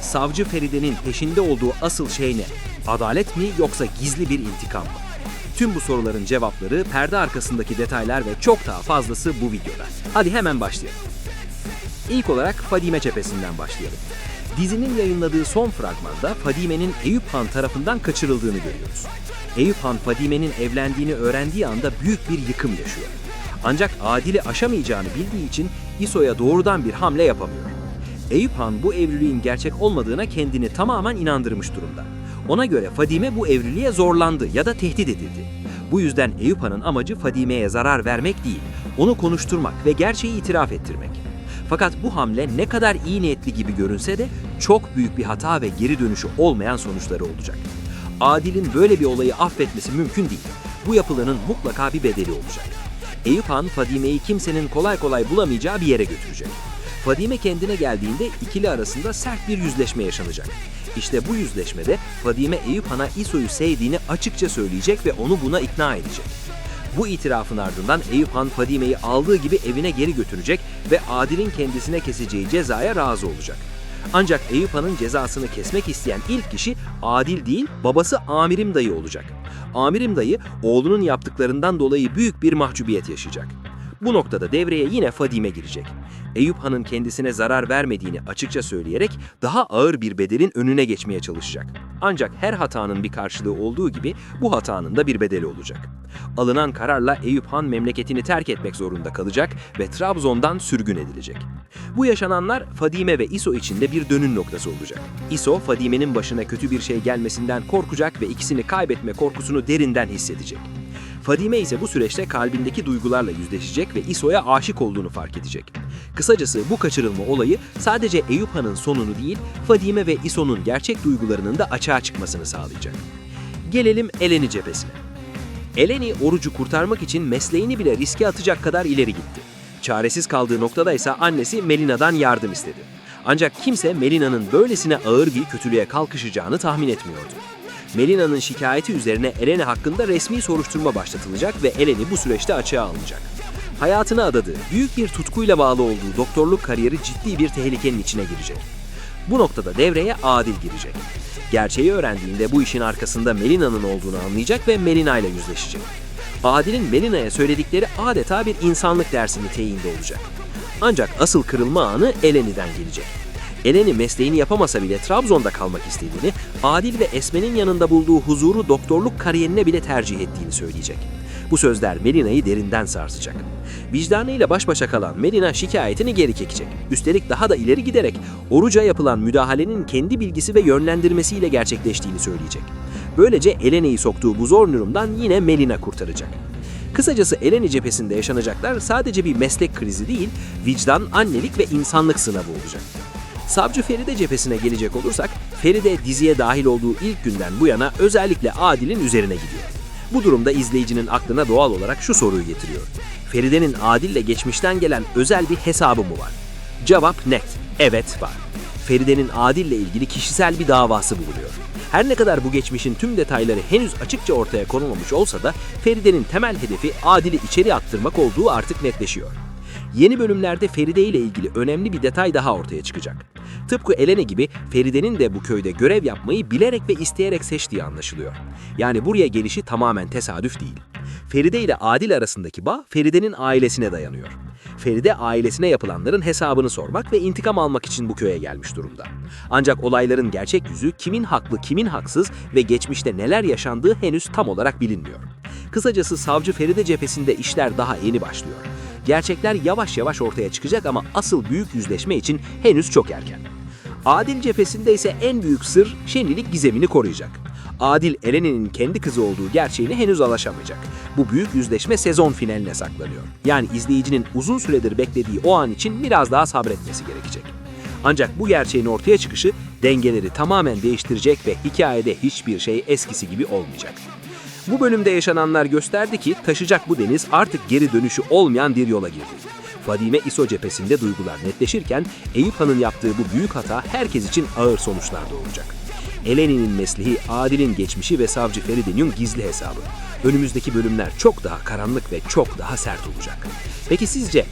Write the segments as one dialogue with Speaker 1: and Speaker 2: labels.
Speaker 1: Savcı Feride'nin peşinde olduğu asıl şey ne? Adalet mi yoksa gizli bir intikam mı? Tüm bu soruların cevapları, perde arkasındaki detaylar ve çok daha fazlası bu videoda. Hadi hemen başlayalım. İlk olarak Fadime cephesinden başlayalım. Dizinin yayınladığı son fragmanda Fadime'nin Eyüp Han tarafından kaçırıldığını görüyoruz. Eyüp Han Fadime'nin evlendiğini öğrendiği anda büyük bir yıkım yaşıyor. Ancak Adil'i aşamayacağını bildiği için İso'ya doğrudan bir hamle yapamıyor. Eyüp Han bu evliliğin gerçek olmadığına kendini tamamen inandırmış durumda. Ona göre Fadime bu evliliğe zorlandı ya da tehdit edildi. Bu yüzden Eyüp Han'ın amacı Fadime'ye zarar vermek değil, onu konuşturmak ve gerçeği itiraf ettirmek. Fakat bu hamle ne kadar iyi niyetli gibi görünse de çok büyük bir hata ve geri dönüşü olmayan sonuçları olacak. Adil'in böyle bir olayı affetmesi mümkün değil. Bu yapılanın mutlaka bir bedeli olacak. Eyüp Han, Fadime'yi kimsenin kolay kolay bulamayacağı bir yere götürecek. Fadime kendine geldiğinde ikili arasında sert bir yüzleşme yaşanacak. İşte bu yüzleşmede Fadime Eyüp Han'a İso'yu sevdiğini açıkça söyleyecek ve onu buna ikna edecek. Bu itirafın ardından Eyüp Han Fadime'yi aldığı gibi evine geri götürecek ve Adil'in kendisine keseceği cezaya razı olacak. Ancak Eyüp Han'ın cezasını kesmek isteyen ilk kişi Adil değil, babası Amirim dayı olacak. Amirim dayı oğlunun yaptıklarından dolayı büyük bir mahcubiyet yaşayacak. Bu noktada devreye yine Fadime girecek. Eyüp Han'ın kendisine zarar vermediğini açıkça söyleyerek daha ağır bir bedelin önüne geçmeye çalışacak. Ancak her hatanın bir karşılığı olduğu gibi bu hatanın da bir bedeli olacak. Alınan kararla Eyüp Han memleketini terk etmek zorunda kalacak ve Trabzon'dan sürgün edilecek. Bu yaşananlar Fadime ve İso için de bir dönüm noktası olacak. İso, Fadime'nin başına kötü bir şey gelmesinden korkacak ve ikisini kaybetme korkusunu derinden hissedecek. Fadime ise bu süreçte kalbindeki duygularla yüzleşecek ve İso'ya aşık olduğunu fark edecek. Kısacası bu kaçırılma olayı sadece Eyüp Han'ın sonunu değil, Fadime ve İso'nun gerçek duygularının da açığa çıkmasını sağlayacak. Gelelim Eleni cephesine. Eleni orucu kurtarmak için mesleğini bile riske atacak kadar ileri gitti. Çaresiz kaldığı noktada ise annesi Melina'dan yardım istedi. Ancak kimse Melina'nın böylesine ağır bir kötülüğe kalkışacağını tahmin etmiyordu. Melina'nın şikayeti üzerine Eleni hakkında resmi soruşturma başlatılacak ve Eleni bu süreçte açığa alınacak. Hayatına adadığı, büyük bir tutkuyla bağlı olduğu doktorluk kariyeri ciddi bir tehlikenin içine girecek. Bu noktada devreye Adil girecek. Gerçeği öğrendiğinde bu işin arkasında Melina'nın olduğunu anlayacak ve Melina ile yüzleşecek. Adil'in Melina'ya söyledikleri adeta bir insanlık dersi niteliğinde olacak. Ancak asıl kırılma anı Eleni'den gelecek. Eleni mesleğini yapamasa bile Trabzon'da kalmak istediğini, Adil ve Esme'nin yanında bulduğu huzuru doktorluk kariyerine bile tercih ettiğini söyleyecek. Bu sözler Melina'yı derinden sarsacak. Vicdanıyla baş başa kalan Melina şikayetini geri çekecek. Üstelik daha da ileri giderek oruca yapılan müdahalenin kendi bilgisi ve yönlendirmesiyle gerçekleştiğini söyleyecek. Böylece Elene'yi soktuğu bu zor durumdan yine Melina kurtaracak. Kısacası Eleni cephesinde yaşanacaklar sadece bir meslek krizi değil, vicdan, annelik ve insanlık sınavı olacak. Savcı Feride cephesine gelecek olursak, Feride diziye dahil olduğu ilk günden bu yana özellikle Adil'in üzerine gidiyor. Bu durumda izleyicinin aklına doğal olarak şu soruyu getiriyor. Feride'nin Adil'le geçmişten gelen özel bir hesabı mı var? Cevap net, evet var. Feride'nin Adil'le ilgili kişisel bir davası bulunuyor. Her ne kadar bu geçmişin tüm detayları henüz açıkça ortaya konulmamış olsa da Feride'nin temel hedefi Adil'i içeri attırmak olduğu artık netleşiyor. Yeni bölümlerde Feride ile ilgili önemli bir detay daha ortaya çıkacak. Tıpkı Elene gibi Feride'nin de bu köyde görev yapmayı bilerek ve isteyerek seçtiği anlaşılıyor. Yani buraya gelişi tamamen tesadüf değil. Feride ile Adil arasındaki bağ Feride'nin ailesine dayanıyor. Feride ailesine yapılanların hesabını sormak ve intikam almak için bu köye gelmiş durumda. Ancak olayların gerçek yüzü kimin haklı kimin haksız ve geçmişte neler yaşandığı henüz tam olarak bilinmiyor. Kısacası savcı Feride cephesinde işler daha yeni başlıyor. Gerçekler yavaş yavaş ortaya çıkacak ama asıl büyük yüzleşme için henüz çok erken. Adil cephesinde ise en büyük sır Şenilik gizemini koruyacak. Adil Eleni'nin kendi kızı olduğu gerçeğini henüz alaşamayacak. Bu büyük yüzleşme sezon finaline saklanıyor. Yani izleyicinin uzun süredir beklediği o an için biraz daha sabretmesi gerekecek. Ancak bu gerçeğin ortaya çıkışı dengeleri tamamen değiştirecek ve hikayede hiçbir şey eskisi gibi olmayacak. Bu bölümde yaşananlar gösterdi ki taşacak bu deniz artık geri dönüşü olmayan bir yola girdi. Fadime İso cephesinde duygular netleşirken Eyüp Han'ın yaptığı bu büyük hata herkes için ağır sonuçlar doğuracak. Eleni'nin mesleği, Adil'in geçmişi ve savcı Feride'nin gizli hesabı. Önümüzdeki bölümler çok daha karanlık ve çok daha sert olacak. Peki sizce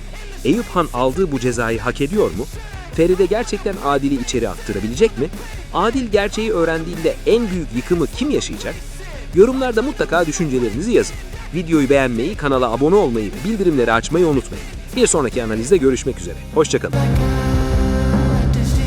Speaker 1: Eyüp Han aldığı bu cezayı hak ediyor mu? Feride gerçekten Adil'i içeri attırabilecek mi? Adil gerçeği öğrendiğinde en büyük yıkımı kim yaşayacak? Yorumlarda mutlaka düşüncelerinizi yazın. Videoyu beğenmeyi, kanala abone olmayı bildirimleri açmayı unutmayın. Bir sonraki analizde görüşmek üzere. Hoşçakalın.